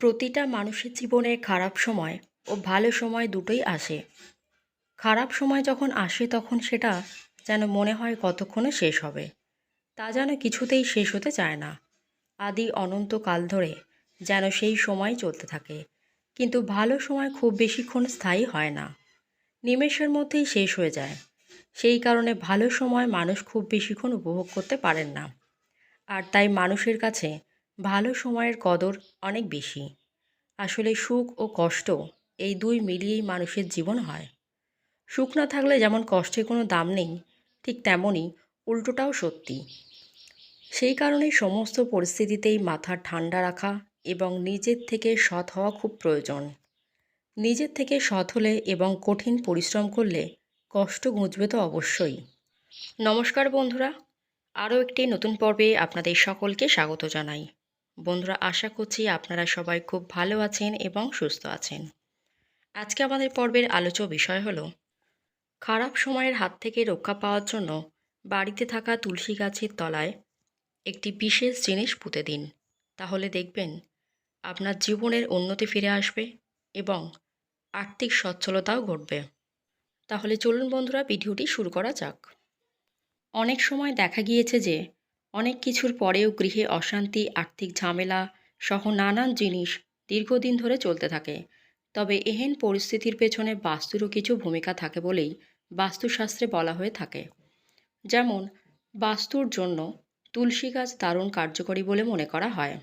প্রতিটা মানুষের জীবনে খারাপ সময় ও ভালো সময় দুটোই আসে। খারাপ সময় যখন আসে তখন সেটা যেন মনে হয় কতক্ষণে শেষ হবে, তা যেন কিছুতেই শেষ হতে চায় না। আদি অনন্তকাল ধরে যেন সেই সময় চলতে থাকে, কিন্তু ভালো সময় খুব বেশিক্ষণ স্থায়ী হয় না। নিমেষের মধ্যেই শেষ হয়ে যায়। সেই কারণে ভালো সময় মানুষ খুব বেশিক্ষণ উপভোগ করতে পারেন না। আর তাই মানুষের কাছে ভালো সময়ের কদর অনেক বেশি। আসলে সুখ ও কষ্ট এই দুই মিলিয়েই মানুষের জীবন হয়। সুখ না থাকলে যেমন কষ্টের কোনো দাম নেই, ঠিক তেমনই উল্টোটাও সত্যি। সেই কারণে সমস্ত পরিস্থিতিতেই মাথা ঠান্ডা রাখা এবং নিজের থেকে সৎ হওয়া খুব প্রয়োজন। নিজের থেকে সৎ হলে এবং কঠিন পরিশ্রম করলে কষ্ট গুঁজবে তো অবশ্যই। নমস্কার বন্ধুরা, আরও একটি নতুন পর্বে আপনাদের সকলকে স্বাগত জানাই। বন্ধুরা, আশা করছি আপনারা সবাই খুব ভালো আছেন এবং সুস্থ আছেন। আজকে আমাদের পর্বের আলোচ্য বিষয় হলো, খারাপ সময়ের হাত থেকে রক্ষা পাওয়ার জন্য বাড়িতে থাকা তুলসী গাছের তলায় একটি বিশেষ জিনিস পুঁতে দিন। তাহলে দেখবেন, আপনার জীবনের উন্নতি ফিরে আসবে এবং আর্থিক সচ্ছলতাও ঘটবে। তাহলে চলুন বন্ধুরা, ভিডিওটি শুরু করা যাক। অনেক সময় দেখা গিয়েছে যে অনেক কিছুর পরেও গৃহে অশান্তি, আর্থিক ঝামেলা সহ নানান জিনিস দীর্ঘদিন ধরে চলতে থাকে। তবে এহেন পরিস্থিতির পেছনে বাস্তুরও কিছু ভূমিকা থাকে বলেই বাস্তুশাস্ত্রে বলা হয়ে থাকে। যেমন, বাস্তুর জন্য তুলসী গাছ দারুণ কার্যকরী বলে মনে করা হয়।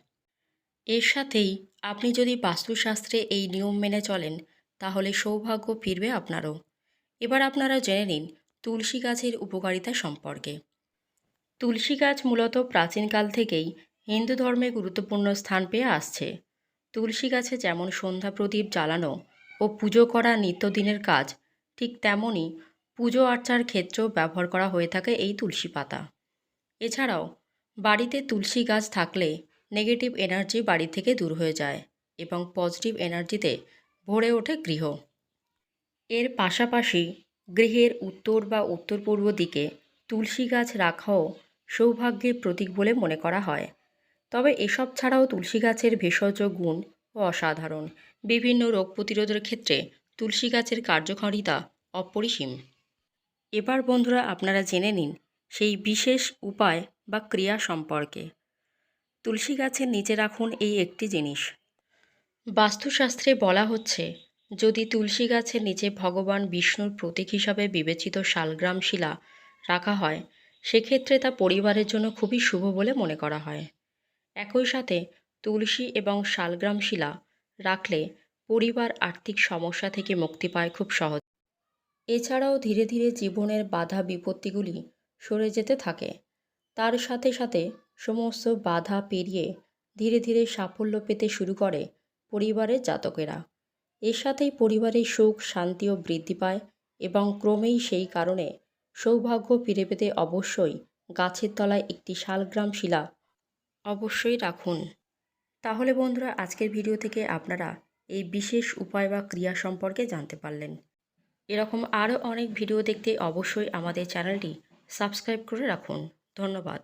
এর সাথেই আপনি যদি বাস্তুশাস্ত্রে এই নিয়ম মেনে চলেন, তাহলে সৌভাগ্য ফিরবে আপনারও। এবার আপনারা জেনে নিন, তুলসী গাছের উপকারিতা সম্পর্কে। তুলসী গাছ মূলত প্রাচীনকাল থেকেই হিন্দু ধর্মে গুরুত্বপূর্ণ স্থান পেয়ে আসছে। তুলসী গাছে যেমন সন্ধ্যা প্রদীপ জ্বালানো ও পুজো করা নিত্যদিনের কাজ, ঠিক তেমনই পুজো আর্চার ক্ষেত্রেও ব্যবহার করা হয়ে থাকে এই তুলসী পাতা। এছাড়াও, বাড়িতে তুলসী গাছ থাকলে নেগেটিভ এনার্জি বাড়ি থেকে দূর হয়ে যায় এবং পজিটিভ এনার্জিতে ভরে ওঠে গৃহ। এর পাশাপাশি গৃহের উত্তর বা উত্তর পূর্ব দিকে তুলসী গাছ রাখাও সৌভাগ্যের প্রতীক বলে মনে করা হয়। তবে এসব ছাড়াও তুলসী গাছের ভেষজ গুণ ও অসাধারণ। বিভিন্ন রোগ প্রতিরোধের ক্ষেত্রে তুলসী গাছের কার্যকারিতা অপরিসীম। এবার বন্ধুরা আপনারা জেনে নিন সেই বিশেষ উপায় বা ক্রিয়া সম্পর্কে। তুলসী গাছের নিচে রাখুন এই একটি জিনিস। বাস্তুশাস্ত্রে বলা হচ্ছে, যদি তুলসী গাছের নিচে ভগবান বিষ্ণুর প্রতীক হিসাবে বিবেচিত শালগ্রাম শিলা রাখা হয় সেক্ষেত্রে তা পরিবারের জন্য খুবই শুভ বলে মনে করা হয়। একই সাথে তুলসী এবং শালগ্রাম শিলা রাখলে পরিবার আর্থিক সমস্যা থেকে মুক্তি পায় খুব সহজ। এছাড়াও ধীরে ধীরে জীবনের বাধা বিপত্তিগুলি সরে যেতে থাকে। তার সাথে সাথে সমস্ত বাধা পেরিয়ে ধীরে ধীরে সাফল্য পেতে শুরু করে পরিবারের জাতকেরা। এর সাথেই পরিবারের সুখ শান্তিও বৃদ্ধি পায় এবং ক্রমেই সেই কারণে সৌভাগ্য ফিরে পেতে অবশ্যই গাছের তলায় একটি শালগ্রাম শিলা অবশ্যই রাখুন। তাহলে বন্ধুরা, আজকের ভিডিও থেকে আপনারা এই বিশেষ উপায় বা ক্রিয়া সম্পর্কে জানতে পারলেন। এরকম আরও অনেক ভিডিও দেখতে অবশ্যই আমাদের চ্যানেলটি সাবস্ক্রাইব করে রাখুন। ধন্যবাদ।